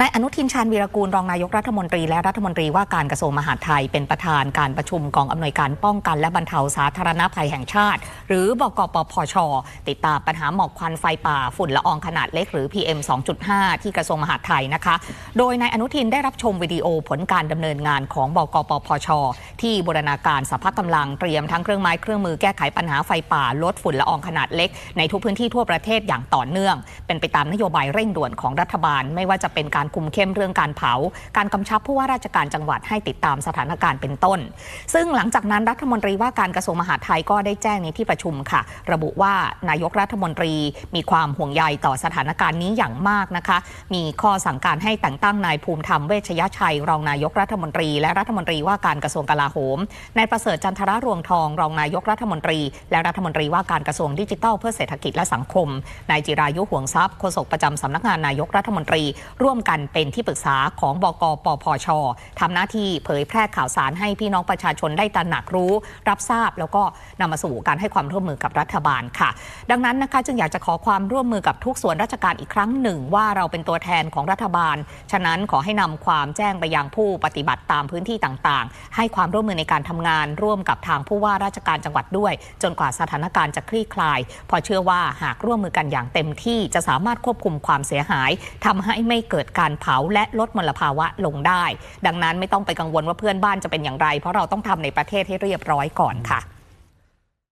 นายอนุทินชาญวีรกูลรองนายกรัฐมนตรีและรัฐมนตรีว่าการกระทรวงมหาดไทย เป็นประธานการประชุมกองอำนวยการป้องกันและบรรเทาสาธารณภัยแห่งชาติ หรือบกปพช ติดตามปัญหาหมอกควันไฟป่าฝุ่นละอองขนาดเล็กหรือ PM 2.5 ที่กระทรวงมหาดไทยนะคะ โดยนายอนุทินได้รับชมวิดีโอผลการดำเนินงานของบกปพช ที่บูรณาการสภาพกำลังเตรียมทั้งเครื่องไม้เครื่องมือแก้ไขปัญหาไฟป่า ลดฝุ่นละอองขนาดเล็ก ในทุกพื้นที่ทั่วประเทศอย่างต่อเนื่อง เป็นไปตามนโยบายเร่งด่วนของรัฐบาล ไม่ว่าจะเป็นการคุมเข้มเรื่องการเผา การกำชับผู้ว่าราชการจังหวัดให้ติดตามสถานการณ์เป็นต้น ซึ่งหลังจากนั้นรัฐมนตรีว่าการกระทรวงมหาดไทยก็ได้แจ้งในที่ประชุมค่ะ ระบุว่านายกรัฐมนตรีมีความห่วงใยต่อสถานการณ์นี้อย่างมากนะคะ มีข้อสั่งการให้แต่งตั้งนายภูมิธรรมเวชยชัย รองนายกรัฐมนตรี และรัฐมนตรีว่าการกระทรวงกลาโหมนายประเสริฐจันทรรวงทองรองนายกรัฐมนตรี และรัฐมนตรีว่าการกระทรวงดิจิทัลเพื่อเศรษฐกิจและสังคมนายจิรายุห่วงทรัพย์โฆษกประจำสำนักงานนายกรัฐมนตรี ร่วมกันเป็นที่ปรึกษาของบกปพชทำหน้าที่เผยแพร่ข่าวสารให้พี่น้องประชาชนได้ตระหนักรู้ รับทราบแล้วก็นำมาสู่การให้ความร่วมมือกับรัฐบาลค่ะ ดังนั้นนะคะจึงอยากจะขอความร่วมมือกับทุกส่วนราชการอีกครั้งหนึ่ง ว่าเราเป็นตัวแทนของรัฐบาล ฉะนั้นขอให้นำความแจ้งไปยังผู้ปฏิบัติตามพื้นที่ต่างๆ ให้ความร่วมร่วมมือในการทำงานร่วมกับทางผู้ว่าราชการจังหวัดด้วย จนกว่าสถานการณ์จะคลี่คลาย พอเชื่อว่าหากร่วมมือกันอย่างเต็มที่จะสามารถควบคุมความเสียหายทำให้ไม่เกิดการเผาและลดมลภาวะลงได้ ดังนั้นไม่ต้องไปกังวลว่าเพื่อนบ้านจะเป็นอย่างไร เพราะเราต้องทำในประเทศให้เรียบร้อยก่อนค่ะ